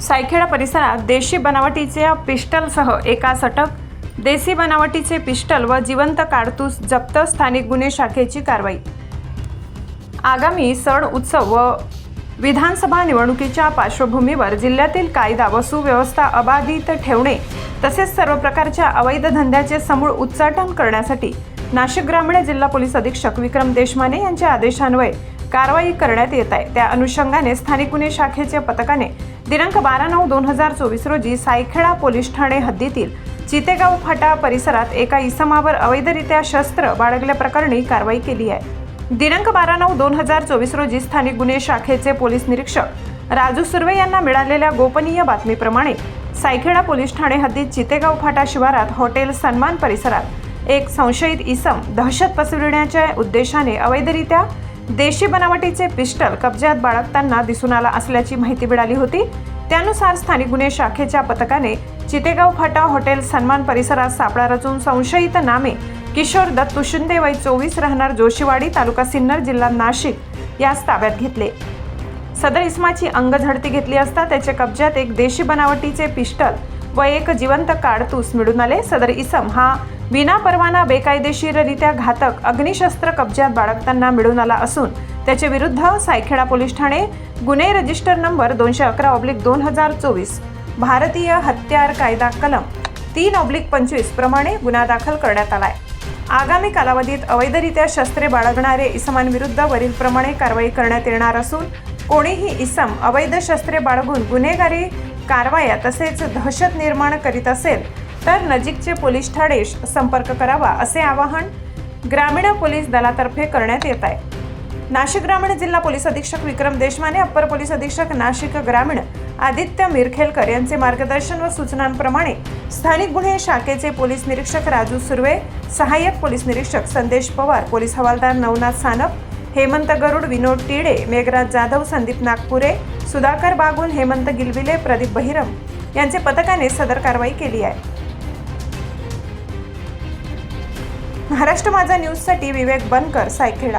सायखेडा परिसरात देशी बनावटीच्या पिस्टलसह एकास अटक देसी बनावटीचे पिस्टल व जिवंत काडतूस जप्त स्थानिक गुन्हे शाखेची कारवाई. आगामी सण उत्सव व विधानसभा निवडणुकीच्या पार्श्वभूमीवर जिल्ह्यातील कायदा व सुव्यवस्था अबाधित ठेवणे तसेच सर्व प्रकारच्या अवैध धंद्याचे समूळ उच्चाटन करण्यासाठी नाशिक ग्रामीण जिल्हा पोलीस अधीक्षक विक्रम देशमाने यांच्या आदेशान्वये कारवाई करण्यात येत आहे. त्या अनुषंगाने स्थानिक गुन्हे शाखेच्या पथकाने दिनांक बारा नऊ दोन हजार चोवीस रोजी सायखेडा पोलीस ठाणे हद्दीतील चितेगाव फाटा परिसरात एका इसमावर अवैधरित्या शस्त्र बाळगल्याप्रकरणी कारवाई केली आहे. दिनांक बारा नऊ दोन हजार चोवीस रोजी स्थानिक गुन्हे शाखेचे पोलीस निरीक्षक राजू सुर्वे यांना मिळालेल्या गोपनीय बातमीप्रमाणे सायखेडा पोलीस ठाणे हद्दीत चितेगाव फाटा शिवारात हॉटेल सन्मान परिसरात एक संशयित इसम दहशत पसरविण्याच्या उद्देशाने अवैधरित्या देशी बनावटीचे पिस्टल कब्जात बाळगताना दिसून आला असल्याची माहिती मिळाली होती. त्यानुसार स्थानिक गुन्हे शाखेच्या पथकाने चितेगाव फाटा हॉटेल सन्मान परिसरात सापळा रचून संशयित नामे किशोर दत्तू शिंदे वय चोवीस राहणार जोशीवाडी तालुका सिन्नर जिल्हा नाशिक यास ताब्यात घेतले. सदर इस्माची अंग झडती घेतली असता त्याच्या कब्जात एक देशी बनावटीचे पिस्टल व एक जिवंत काडतूस मिळून आले. सदर इसम हा विना परवाना बेकायदेशीररित्या घातक अग्निशस्त्र कब्जात बाळगताना मिळून आला असून त्याच्या विरुद्ध सायखेडा पोलीस ठाणे गुन्हे रजिस्टर नंबर दोनशे अकरा ऑब्लिक दोन हजार चोवीस भारतीय हत्यार कायदा कलम तीन ऑब्लिक पंचवीस प्रमाणे गुन्हा दाखल करण्यात आलाय. आगामी कालावधीत अवैधरित्या शस्त्रे बाळगणारे इसमांविरुद्ध वरीलप्रमाणे कारवाई करण्यात येणार असून कोणीही इसम अवैध शस्त्रे बाळगून गुन्हेगारी कारवाया तसेच दहशत निर्माण करीत असेल तर नजीकचे पोलीस ठाणे संपर्क करावा असे आवाहन ग्रामीण पोलीस दलातर्फे करण्यात येत आहे. नाशिक ग्रामीण जिल्हा पोलीस अधीक्षक विक्रम देशमाने अप्पर पोलीस अधीक्षक नाशिक ग्रामीण आदित्य मिरखेलकर यांचे मार्गदर्शन व सूचनांप्रमाणे स्थानिक गुन्हे शाखेचे पोलीस निरीक्षक राजू सुर्वे सहाय्यक पोलीस निरीक्षक संदेश पवार पोलीस हवालदार नवनाथ सानप हेमंत गरुड विनोद टिडे मेघराज जाधव संदीप नागपुरे सुधाकर बागुल हेमंत गिलविले प्रदीप बहिरम यांचे पथकाने सदर कारवाई केली आहे. महाराष्ट्र माझा न्यूजसाठी विवेक बनकर सायखेडा.